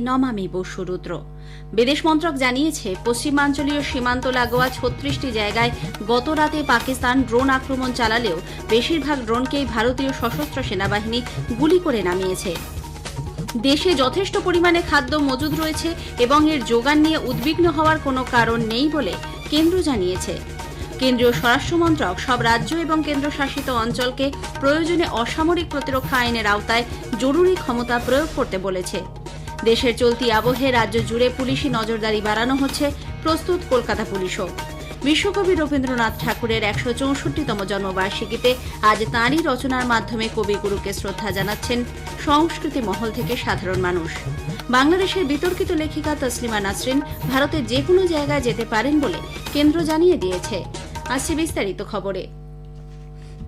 নমামি বসুরুদ্র বিদেশ মন্ত্রক জানিয়েছে, পশ্চিমাঞ্চলীয় সীমান্ত লাগোয়া ছত্রিশটি জায়গায় গত রাতে পাকিস্তান ড্রোন আক্রমণ চালালেও বেশিরভাগ ড্রোনকেই ভারতীয় সশস্ত্র সেনাবাহিনী গুলি করে নামিয়েছে। দেশে যথেষ্ট পরিমাণে খাদ্য মজুদ রয়েছে এবং এর যোগান নিয়ে উদ্বিগ্ন হওয়ার কোনো কারণ নেই বলে কেন্দ্র জানিয়েছে। কেন্দ্রীয় স্বরাষ্ট্র মন্ত্রক সব রাজ্য এবং কেন্দ্রশাসিত অঞ্চলকে প্রয়োজনে অসামরিক প্রতিরক্ষা আইনের আওতায় জরুরি ক্ষমতা প্রয়োগ করতে বলেছে। দেশের চলতি আবহে রাজ্য জুড়ে পুলিশি নজরদারি বাড়ানো হচ্ছে প্রস্তুত কলকাতা পুলিশও। বিশ্বকবি রবীন্দ্রনাথ ঠাকুরের একশো চৌষট্টিতম জন্মবার্ষিকীতে আজ তাঁরই রচনার মাধ্যমে কবিগুরুকে শ্রদ্ধা জানাচ্ছেন সংস্কৃতি মহল থেকে সাধারণ মানুষ। বাংলাদেশের বিতর্কিত লেখিকা তসলিমা নাসরিন ভারতের যে কোনো জায়গায় যেতে পারেন বলে কেন্দ্র জানিয়ে দিয়েছে। আসছে বিস্তারিত খবরে।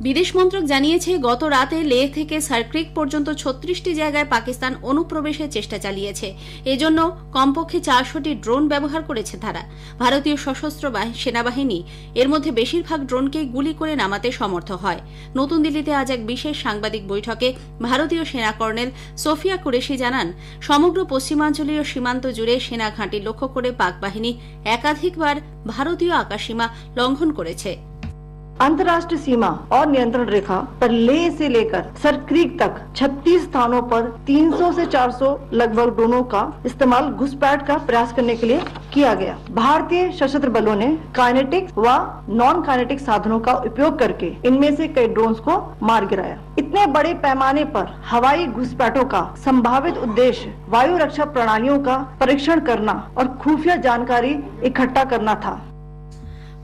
বিদেশ মন্ত্রক জানিয়েছে, গত রাতে লেহ থেকে সার্ক্রিক পর্যন্ত ছত্রিশটি জায়গায় পাকিস্তান অনুপ্রবেশের চেষ্টা চালিয়েছে। এজন্য কমপক্ষে চারশোটি ড্রোন ব্যবহার করেছে তারা। ভারতীয় সশস্ত্র বাহি- সেনাবাহিনী, এর মধ্যে বেশিরভাগ ড্রোনকে গুলি করে নামাতে সমর্থ হয়। নতুন দিল্লিতে আজ এক বিশেষ সাংবাদিক বৈঠকে ভারতীয় সেনা কর্নেল সোফিয়া কুরেশি জানান, সমগ্র পশ্চিমাঞ্চলীয় সীমান্ত জুড়ে সেনা ঘাঁটি লক্ষ্য করে পাক বাহিনী একাধিকবার ভারতীয় আকাশসীমা লঙ্ঘন করেছে। अंतर्राष्ट्रीय सीमा और नियंत्रण रेखा पर लेह से लेकर सरक्रीक तक 36 स्थानों पर 300 से 400 लगभग ड्रोनों का इस्तेमाल घुसपैठ का प्रयास करने के लिए किया गया। भारतीय सशस्त्र बलों ने काइनेटिक व नॉन काइनेटिक साधनों का उपयोग करके इनमें से कई ड्रोन्स को मार गिराया। इतने बड़े पैमाने पर हवाई घुसपैठों का संभावित उद्देश्य वायु रक्षा प्रणालियों का परीक्षण करना और खुफिया जानकारी इकट्ठा करना था।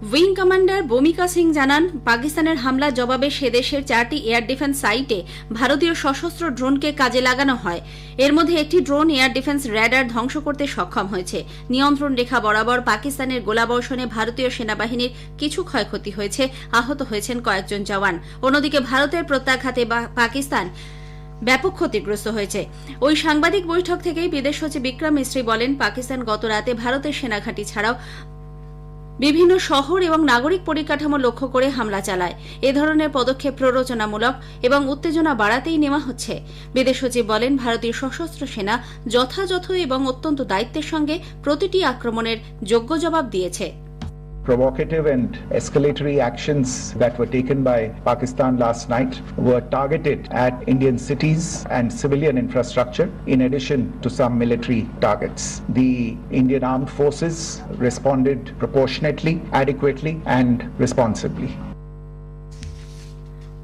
উইং কমান্ডার বমিকা সিং জানান, পাকিস্তানের হামলার জবাবে সে দেশের চারটি এয়ার ডিফেন্স সাইটে ভারতীয় সশস্ত্র ড্রোনকে কাজে লাগানো হয়। এর মধ্যে একটি ড্রোন এয়ার ডিফেন্স র্যাডার ধ্বংস করতে সক্ষম হয়েছে। নিয়ন্ত্রণ রেখা বরাবর পাকিস্তানের গোলাবর্ষণে ভারতীয় সেনাবাহিনীর কিছু ক্ষয়ক্ষতি হয়েছে, আহত হয়েছেন কয়েকজন জওয়ান। অন্যদিকে ভারতের প্রত্যাঘাতে পাকিস্তান ব্যাপক ক্ষতিগ্রস্ত হয়েছে। ওই সাংবাদিক বৈঠক থেকেই বিদেশ সচিব বিক্রম মিস্ত্রি বলেন, পাকিস্তান গত রাতে ভারতের সেনাঘাঁটি ছাড়াও বিভিন্ন শহর এবং নাগরিক পরিকাঠামো লক্ষ্য করে হামলা চালায়। এ ধরনের পদক্ষেপ প্ররোচনামূলক এবং উত্তেজনা বাড়াতেই নেওয়া হচ্ছে। বিদেশ সচিব বলেন, ভারতীয় সশস্ত্র সেনা যথাযথ এবং অত্যন্ত দায়িত্বের সঙ্গে প্রতিটি আক্রমণের যোগ্য জবাব দিয়েছে। Provocative and escalatory actions that were taken by Pakistan last night were targeted at Indian cities and civilian infrastructure in addition to some military targets. The Indian armed forces responded proportionately, adequately and responsibly.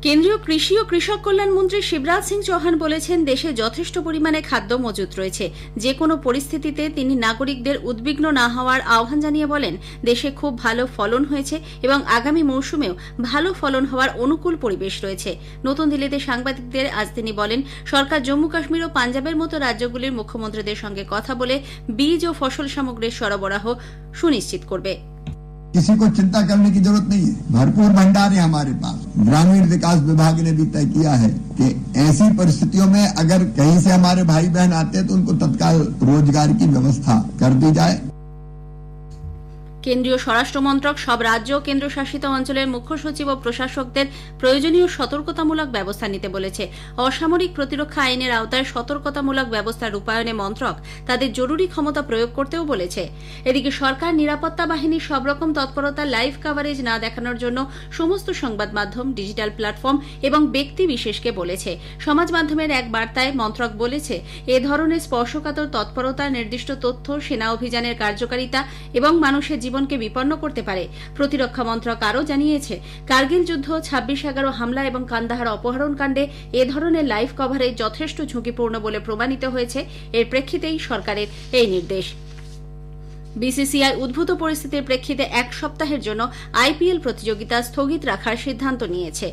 কেন্দ্রীয় কৃষি ও কৃষক কল্যাণ মন্ত্রী শিবরাজ সিং চৌহান বলেছেন, দেশে যথেষ্ট পরিমাণে খাদ্য মজুত রয়েছে। যে কোনো পরিস্থিতিতে তিনি নাগরিকদের উদ্বিগ্ন না হওয়ার আহ্বান জানিয়ে বলেন, দেশে খুব ভালো ফলন হয়েছে এবং আগামী মৌসুমেও ভালো ফলন হওয়ার অনুকূল পরিবেশ রয়েছে। নতুন দিল্লিতে সাংবাদিকদের আজ তিনি বলেন, সরকার জম্মু কাশ্মীর ও পাঞ্জাবের মতো রাজ্যগুলির মুখ্যমন্ত্রীদের সঙ্গে কথা বলে বীজ ও ফসল সামগ্রীর সরবরাহ সুনিশ্চিত করবে। किसी को चिंता करने की ज़रूरत नहीं है। भरपूर भंडार है हमारे पास। ग्रामीण विकास विभाग ने भी तय किया है कि ऐसी परिस्थितियों में अगर कहीं से हमारे भाई बहन आते हैं तो उनको तत्काल रोज़गार की व्यवस्था कर दी जाए। কেন্দ্রীয় স্বরাষ্ট্র মন্ত্রক, সব রাজ্য ও কেন্দ্রশাসিত অঞ্চলের মুখ্য সচিব ও প্রশাসকদের প্রয়োজনীয় সতর্কতামূলক ব্যবস্থা নিতে বলেছে। অসামরিক প্রতিরক্ষা আইনের আওতায় সতর্কতামূলক ব্যবস্থা রূপায়ণে মন্ত্রক তাদের জরুরি ক্ষমতা প্রয়োগ করতেও বলেছে। এদিকে সরকার নিরাপত্তা বাহিনীর সব রকম তৎপরতা লাইভ কাভারেজ না দেখানোর জন্য সমস্ত সংবাদ মাধ্যম, ডিজিটাল প্ল্যাটফর্ম এবং ব্যক্তি বিশেষকে বলেছে। সমাজ মাধ্যমের এক বার্তায় মন্ত্রক বলেছে, এ ধরনের স্পর্শকাতর তৎপরতা নির্দিষ্ট তথ্য, সেনা অভিযানের কার্যকারিতা এবং মানুষের জীবনকে বিপন্ন করতে পারে। প্রতিরক্ষা মন্ত্রক আরও জানিয়েছে, কার্গিল যুদ্ধ, ছাব্বিশ এগারো হামলা এবং কান্দাহার অপহরণ কাণ্ডে এ ধরনের লাইভ কভারেজ যথেষ্ট ঝুঁকিপূর্ণ বলে প্রমাণিত হয়েছে। এর প্রেক্ষিতেই সরকারের এই নির্দেশ। বিসিসিআই উদ্ভূত পরিস্থিতির প্রেক্ষিতে এক সপ্তাহের জন্য আইপিএল প্রতিযোগিতা স্থগিত রাখার সিদ্ধান্ত নিয়েছে।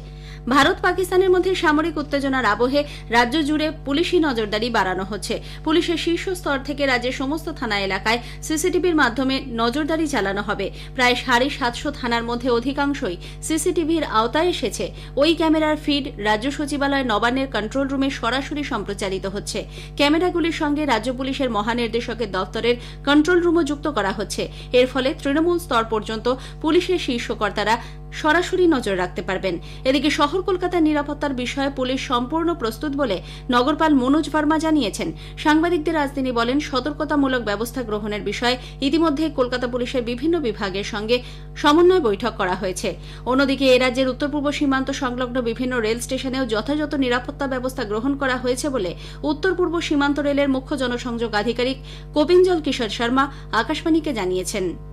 ভারত পাকিস্তানের মধ্যে সামরিক উত্তেজনার আবহে রাজ্য জুড়ে পুলিশি নজরদারি বাড়ানো হচ্ছে। পুলিশের শীর্ষ স্তর থেকে রাজ্যের সমস্ত থানা এলাকায় সিসিটিভির মাধ্যমে নজরদারি চালানো হবে। প্রায় সাড়ে সাতশো থানার মধ্যে অধিকাংশই সিসিটিভির আওতায় এসেছে। ওই ক্যামেরার ফিড রাজ্য সচিবালয় নবান্নের কন্ট্রোল রুমে সরাসরি সম্প্রচারিত হচ্ছে। ক্যামেরাগুলির সঙ্গে রাজ্য পুলিশের মহানির্দেশকের দপ্তরের কন্ট্রোল রুমও যুক্ত করা হচ্ছে। এর ফলে তৃণমূল স্তর পর্যন্ত পুলিশের শীর্ষ কর্তারা সরাসরি নজর রাখতে পারবেন। এদিকে শহর কলকাতার নিরাপত্তার বিষয়ে পুলিশ সম্পূর্ণ প্রস্তুত বলে নগরপাল মনোজ ভার্মা জানিয়েছেন। সাংবাদিকদের আজ তিনি বলেন, সতর্কতামূলক ব্যবস্থা গ্রহণের বিষয়ে ইতিমধ্যে কলকাতা পুলিশের বিভিন্ন বিভাগের সঙ্গে সমন্বয় বৈঠক করা হয়েছে। অন্যদিকে এ রাজ্যের উত্তর পূর্ব সীমান্ত সংলগ্ন বিভিন্ন রেল স্টেশনেও যথাযথ নিরাপত্তা ব্যবস্থা গ্রহণ করা হয়েছে বলে উত্তর পূর্ব সীমান্ত রেলের মুখ্য জনসংযোগ আধিকারিক কপিঞ্জল কিশোর শর্মা আকাশবাণীকে জানিয়েছেন।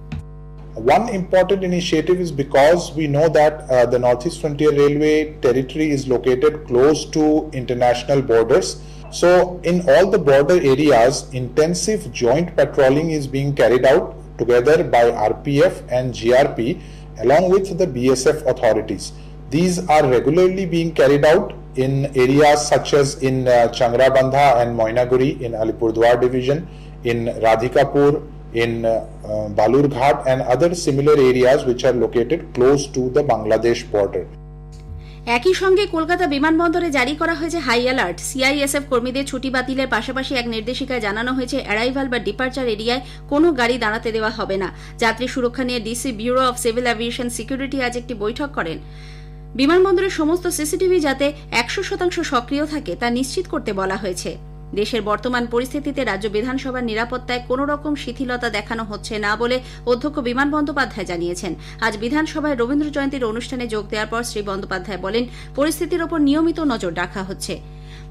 One important initiative is because we know that uh, the Northeast Frontier Railway territory is located close to international borders. So, in all the border areas, intensive joint patrolling is being carried out together by RPF and GRP along with the BSF authorities. These are regularly being carried out in areas such as in uh, Changrabandha and Moinaguri in Alipurdwar division, in Radhikapur, in uh, uh, Balurghat and other similar areas which are located close to the Bangladesh border. একই সঙ্গে কলকাতা বিমানবন্দরে জারি করা হয়েছে high alert CISF কর্মীদের ছুটি বাতিলের পাশাপাশি এক নির্দেশিকায় জানানো হয়েছে অ্যারাইভাল বা ডিপার্চার এরিয়ায় কোনো গাড়ি দাঁড়াতে দেওয়া হবে না। যাত্রী সুরক্ষা নিয়ে DC bureau of civil aviation security আজ একটি বৈঠক করেন। বিমানবন্দরের সমস্ত সিসিটিভি যাতে একশো শতাংশ সক্রিয় থাকে তা নিশ্চিত করতে বলা হয়েছে। দেশের বর্তমান পরিস্থিতিতে রাজ্য বিধানসভার নিরাপত্তায় কোনো রকম শিথিলতা দেখানো হচ্ছে না বলে অধ্যক্ষ বিমান বন্দ্যোপাধ্যায় জানিয়েছেন। আজ বিধানসভায় রবীন্দ্র জয়ন্তীর অনুষ্ঠানে যোগ দেওয়ার পর শ্রী বন্দ্যোপাধ্যায় বলেন, পরিস্থিতির ওপর নিয়মিত নজর রাখা হচ্ছে।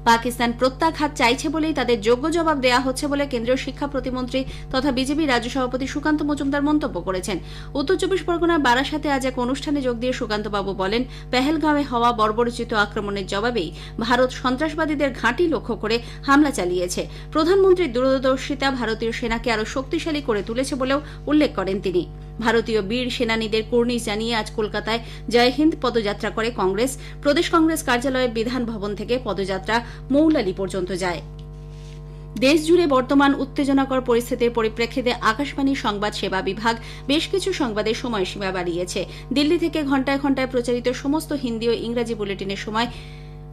পাকিস্তান প্রত্যাঘাত চাইছে বলেই তাদের যোগ্য জবাব দেওয়া হচ্ছে বলে কেন্দ্রীয় শিক্ষা প্রতিমন্ত্রী তথা বিজেপি রাজ্য সভাপতি সুকান্ত মজুমদার মন্তব্য করেছেন। উত্তর চব্বিশ পরগনার বারাসাতে আজ এক অনুষ্ঠানে যোগ দিয়ে সুকান্তবাবু বলেন, পেহেলগাঁওয়ে হওয়া বর্বরচিত আক্রমণের জবাবেই ভারত সন্ত্রাসবাদীদের ঘাঁটি লক্ষ্য করে হামলা চালিয়েছে। প্রধানমন্ত্রীর দূরদর্শিতা ভারতীয় সেনাকে আরও শক্তিশালী করে তুলেছে বলেও উল্লেখ করেন তিনি। ভারতীয় বীর সেনানীদের কুর্নিশ জানিয়ে আজ কলকাতায় জয় হিন্দ পদযাত্রা করে কংগ্রেস। প্রদেশ কংগ্রেস কার্যালয়ের বিধান ভবন থেকে পদযাত্রা মৌলালি পর্যন্ত যায়। দেশজুড়ে বর্তমান উত্তেজনাকর পরিস্থিতির পরিপ্রেক্ষিতে আকাশবাণী সংবাদ সেবা বিভাগ বেশ কিছু সংবাদের সময়সীমা বাড়িয়েছে। দিল্লি থেকে ঘণ্টায় ঘণ্টায় প্রচারিত সমস্ত হিন্দি ও ইংরাজি বুলেটিনের সময়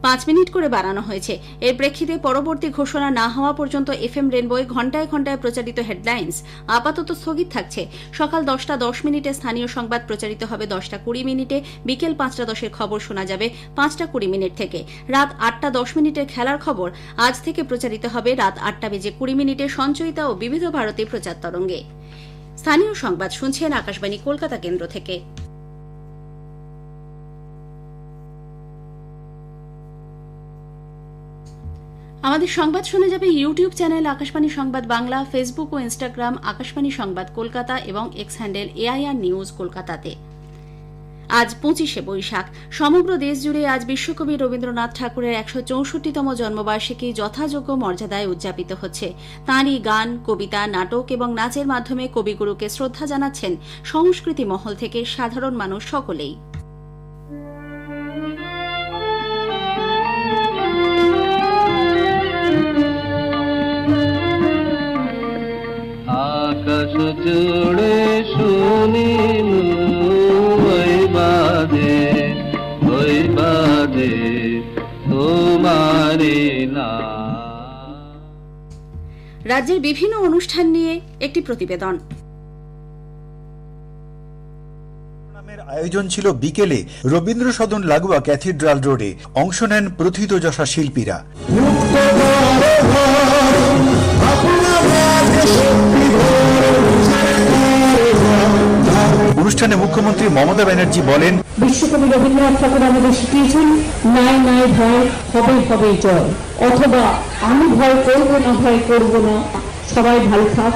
পাঁচ মিনিট করে বাড়ানো হয়েছে। এর প্রেক্ষিতে পরবর্তী ঘোষণা না হওয়া পর্যন্ত এফ এম রেনবোয় ঘণ্টায় ঘণ্টায় প্রচারিত হেডলাইন্স আপাতত স্থগিত থাকছে। সকাল দশটা দশ মিনিটে স্থানীয় সংবাদ প্রচারিত হবে দশটা কুড়ি মিনিটে। বিকেল পাঁচটা দশের খবর শোনা যাবে পাঁচটা কুড়ি মিনিট থেকে। রাত আটটা দশ মিনিটের খেলার খবর আজ থেকে প্রচারিত হবে রাত আটটা বেজে কুড়ি মিনিটে সঞ্চয়িতা ও বিবিধ ভারতী প্রচার তরঙ্গে। স্থানীয় সংবাদ শুনছেন আকাশবাণী কলকাতা কেন্দ্র থেকে। আমাদের সংবাদ শোনা যাবে ইউটিউব চ্যানেল আকাশবাণী সংবাদ বাংলা, ফেসবুক ও ইনস্টাগ্রাম, আকাশবাণী সংবাদ কলকাতা এবং এক্স হ্যান্ডেল এআইআর নিউজ কলকাতাতে। আজ পঁচিশে বৈশাখ। সমগ্র দেশ জুড়ে আজ বিশ্বকবি রবীন্দ্রনাথ ঠাকুরের একশো চৌষট্টিতম জন্মবার্ষিকী যথাযোগ্য মর্যাদায় উদযাপিত হচ্ছে। তাঁরই গান, কবিতা, নাটক এবং নাচের মাধ্যমে কবিগুরুকে শ্রদ্ধা জানাচ্ছেন সংস্কৃতি মহল থেকে সাধারণ মানুষ সকলেই। জুড়ে শুনিলু ওই বাদে ওই বাদে তোমারি না। রাজ্যের বিভিন্ন অনুষ্ঠান নিয়ে একটি প্রতিবেদন। নামের আয়োজন ছিল বিকেলে রবীন্দ্র সদন লাগোয়া ক্যাথিড্রাল রোডে। অংশ নেন প্রথিতযশা শিল্পীরা। অনুষ্ঠানে মুখ্যমন্ত্রী মমতা ব্যানার্জি বলেন বিশ্বকবি রবীন্দ্রনাথ ঠাকুর আমাদের শিখিয়েছেন নাই নাই ভয় হবে হবে জয়। অথবা আমি ভয় করব না ভয় করব না। সবাই ভালো থাক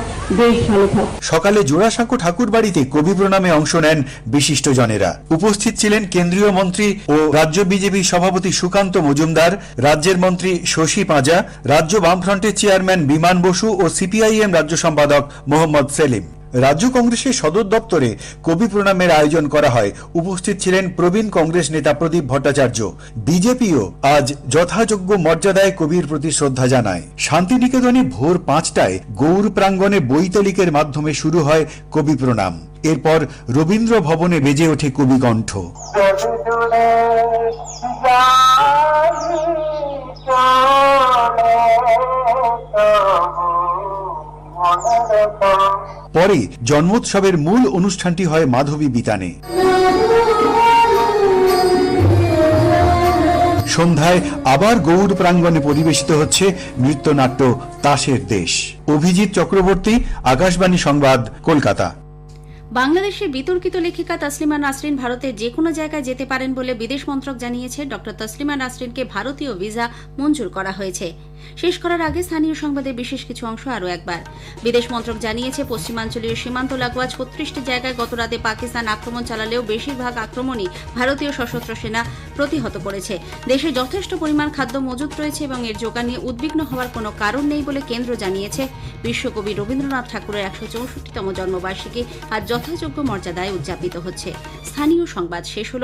ভালো থাক। সকালে জোড়াসাঁকো ঠাকুর বাড়িতে কবি প্রণামে অংশ নেন বিশিষ্টজনেরা। উপস্থিত ছিলেন কেন্দ্রীয় মন্ত্রী ও রাজ্য বিজেপি সভাপতি সুকান্ত মজুমদার রাজ্যের মন্ত্রী শশী পাঁজা রাজ্য বামফ্রন্টের চেয়ারম্যান বিমান বসু ও সিপিআইএম রাজ্য সম্পাদক মোহাম্মদ সেলিম। রাজ্য কংগ্রেসের সদর দপ্তরে কবি প্রণামের আয়োজন করা হয়। উপস্থিত ছিলেন প্রবীণ কংগ্রেস নেতা প্রদীপ ভট্টাচার্য। বিজেপিও আজ যথাযোগ্য মর্যাদায় কবির প্রতি শ্রদ্ধা জানায়। শান্তিনিকেতনে ভোর পাঁচটায় গৌর প্রাঙ্গণে বৈতালিকের মাধ্যমে শুরু হয় কবি প্রণাম। এরপর রবীন্দ্র ভবনে বেজে ওঠে কবিকণ্ঠ জন্মোৎসবের মূল অনুষ্ঠানটি হয় মাধবী বিতানে। সন্ধ্যায় আবার গৌর প্রাঙ্গণে পরিবেশিত হচ্ছে নৃত্যনাট্য তাসের দেশ। অভিজিৎ চক্রবর্তী, আকাশবাণী সংবাদ, কলকাতা। বাংলাদেশের বিতর্কিত লেখিকা তসলিমা নাসরিন ভারতের যে কোনো জায়গায় যেতে পারেন বলে বিদেশ মন্ত্রক জানিয়েছে ডক্টর তসলিমা নাসরিনকে ভারতীয় ভিসা মঞ্জুর করা হয়েছে। শেষ করার আগে স্থানীয় সংবাদের বিশেষ কিছু অংশ আরও একবার। বিদেশ মন্ত্রক জানিয়েছে, পশ্চিমাঞ্চলীয় সীমান্ত লাগোয়া ছত্রিশটি জায়গায় গতরাতে পাকিস্তান আক্রমণ চালালেও বেশিরভাগ আক্রমণই ভারতীয় সশস্ত্র সেনা প্রতিহত করেছে। দেশে যথেষ্ট পরিমাণ খাদ্য মজুত রয়েছে এবং এর যোগান নিয়ে উদ্বিগ্ন হওয়ার কোনো কারণ নেই বলে কেন্দ্র জানিয়েছে। বিশ্বকবি রবীন্দ্রনাথ ঠাকুরের একশো চৌষট্টিতম জন্মবার্ষিকী আজ যথাযোগ্য মর্যাদায় উদযাপিত হচ্ছে। স্থানীয় সংবাদ শেষ হল।